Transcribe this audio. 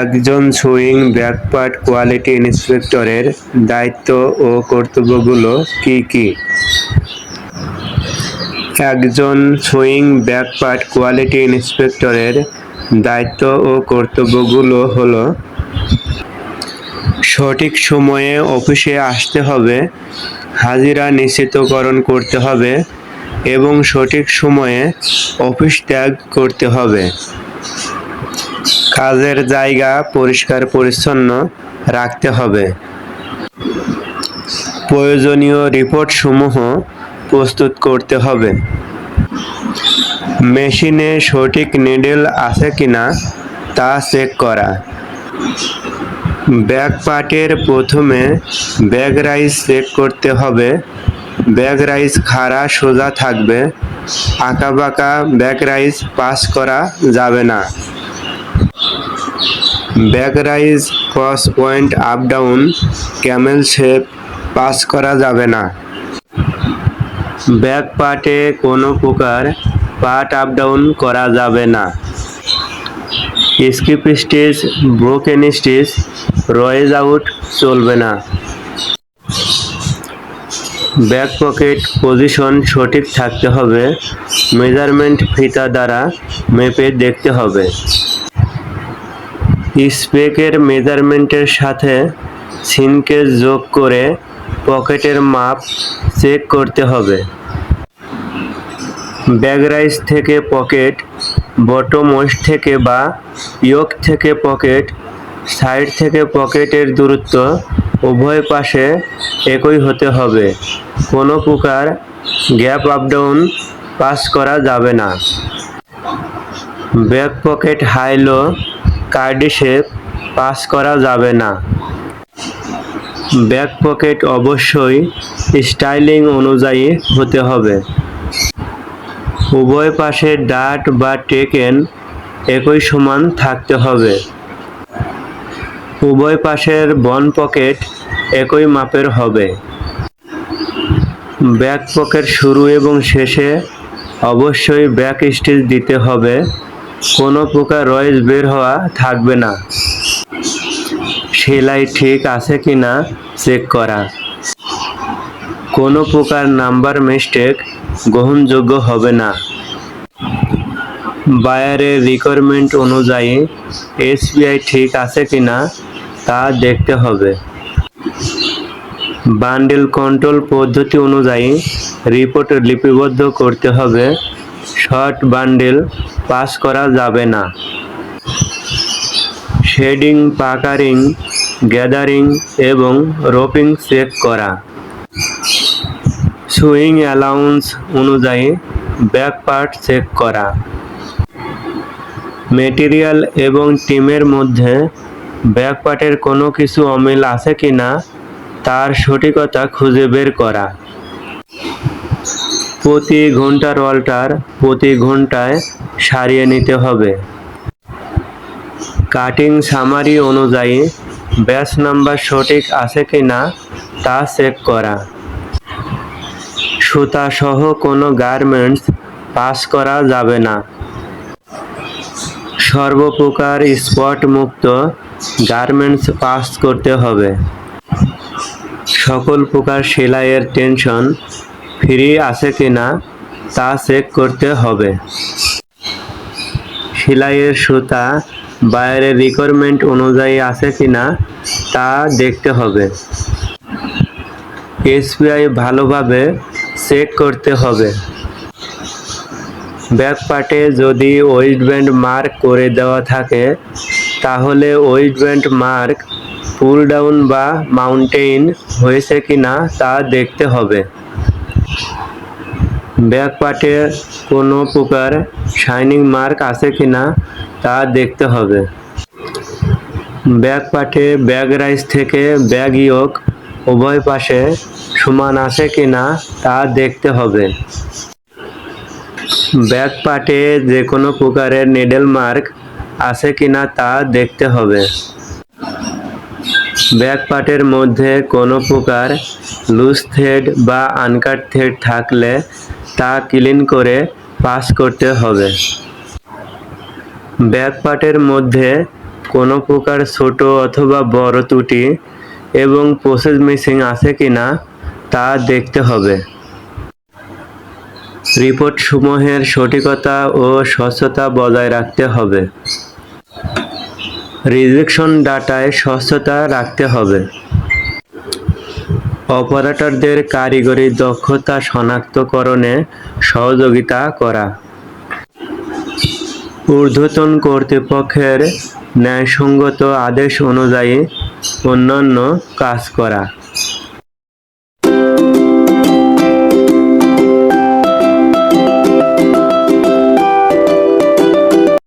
একজন swing back part quality ইন্সপেক্টরের দায়িত্ব ও কর্তব্যগুলো কি কি? একজন সুইং ব্যাকপার্ট কোয়ালিটি ইন্সপেক্টরের দায়িত্ব ও কর্তব্যগুলো হলো সঠিক সময়ে অফিসে আসতে হবে হাজিরা নিশ্চিতকরণ করতে হবে এবং সঠিক সময়ে অফিস ত্যাগ করতে হবে। কাজের জায়গা পরিষ্কার পরিচ্ছন্ন রাখতে হবে। প্রয়োজনীয় রিপোর্টসমূহ প্রস্তুত করতে হবে। মেশিনে সঠিক নিডেল আছে কিনা তা চেক করা। ব্যাক পার্টের প্রথমে ব্যাগ রাইস চেক করতে হবে। ব্যাগ রাইস খাড়া সোজা থাকবে। আঁকা বাঁকা ব্যাক রাইস পাস করা যাবে না। Back rise cross point up down camel shape pass করা যাবে না। ব্যাক পার্টে কোনো প্রকার পার্ট আপ ডাউন করা যাবে না। Skip stitch, broken stitch raw edge out চলবে না। ব্যাক পকেট পজিশন সঠিক থাকতে হবে, মেজারমেন্ট ফিতা দ্বারা মেপে দেখতে হবে। স্পেকের মেজারমেন্টের সাথে সিনকে যোগ করে পকেটের মাপ চেক করতে হবে। ব্যাগ রাইস থেকে পকেট, বটম ওয়েস্ট থেকে বা ইয়োক থেকে পকেট, সাইড থেকে পকেটের দূরত্ব উভয় পাশে একই হতে হবে। কোনো প্রকার গ্যাপ আপ ডাউন পাস করা যাবে না। ব্যাক পকেট হাইলো কার্ডিশেপ পাস করা যাবে না। ব্যাক পকেট অবশ্যই স্টাইলিং অনুযায়ী হতে হবে। উভয় পাশে ডাট বা টেকেন একই সমান থাকতে হবে। উভয় পাশের বন পকেট একই মাপের হবে। ব্যাক পকেট শুরু এবং শেষে অবশ্যই ব্যাক স্টিচ দিতে হবে। কোনো প্রকার রয়েস বের হওয়া থাকবে না। সেলাই ঠিক আছে কি না চেক করা। কোনো প্রকার নাম্বার মিস্টেক গ্রহণযোগ্য হবে না। বায়ারের রিকোয়ারমেন্ট অনুযায়ী এসবিআই ঠিক আছে কি না তা দেখতে হবে। বান্ডেল কন্ট্রোল পদ্ধতি অনুযায়ী রিপোর্ট লিপিবদ্ধ করতে হবে। শর্ট বান্ডেল পাস করা যাবে না। শেডিং, পাকারিং, গ্যাদারিং এবং রোপিং চেক করা। সুইং অ্যালাউন্স অনুযায়ী ব্যাক পার্ট চেক করা। মেটেরিয়াল এবং টিমের মধ্যে ব্যাক পার্টের কোনো কিছু অমিল আছে কি না, তার সঠিকতা খুঁজে বের করা। প্রতি ঘণ্টার অল্টার প্রতি ঘন্টায় সারিয়ে নিতে হবে। কাটিং সামারি অনুযায়ী ব্যাচ নাম্বার সঠিক আছে কি না, তা চেক করা। সুতা সহ কোনো গার্মেন্টস পাস করা যাবে না। সর্বপ্রকার স্পট মুক্ত গার্মেন্টস পাস করতে হবে। সকল প্রকার সেলাইয়ের টেনশন ফ্রি আছে কিনা তা চেক করতে হবে। সেলাইয়ের সুতা বাইরের রিকোয়ারমেন্ট অনুযায়ী আছে কিনা তা দেখতে হবে। এসবিআই ভালোভাবে চেক করতে হবে। ব্যাক পার্টে যদি ওয়েস্ট ব্যান্ড মার্ক করে দেওয়া থাকে, তাহলে waist band mark pull down বা মাউন্টেইন হয়েছে কিনা তা দেখতে হবে। ব্যাক পার্টে কোনো প্রকার শাইনিং মার্ক আছে কিনা তা দেখতে হবে। ব্যাক পার্টে ব্যাগ রাইস থেকে ব্যাগ ইয়োক উভয় পাশে সমান আছে কি না তা দেখতে হবে। ব্যাক পার্টে যে কোনো প্রকারের নিডেল মার্ক আছে কিনা তা দেখতে হবে। ব্যাকপার্টের মধ্যে কোনো প্রকার লুজ থ্রেড বা আনকাট থ্রেড থাকলে তা ক্লিন করে পাস করতে হবে। ব্যাকপার্টের মধ্যে কোনো প্রকার ছোট অথবা বড় ত্রুটি এবং প্রসেস মিসিং আছে কি না তা দেখতে হবে। রিপোর্টসমূহের সঠিকতা ও স্বচ্ছতা বজায় রাখতে হবে। রিজেকশন ডাটায় স্বচ্ছতা রাখতে হবে। অপারেটরদের কারিগরি দক্ষতা শনাক্তকরণে সহযোগিতা করা। ঊর্ধ্বতন কর্তৃপক্ষের ন্যায়সঙ্গত আদেশ অনুযায়ী অন্যান্য কাজ করা।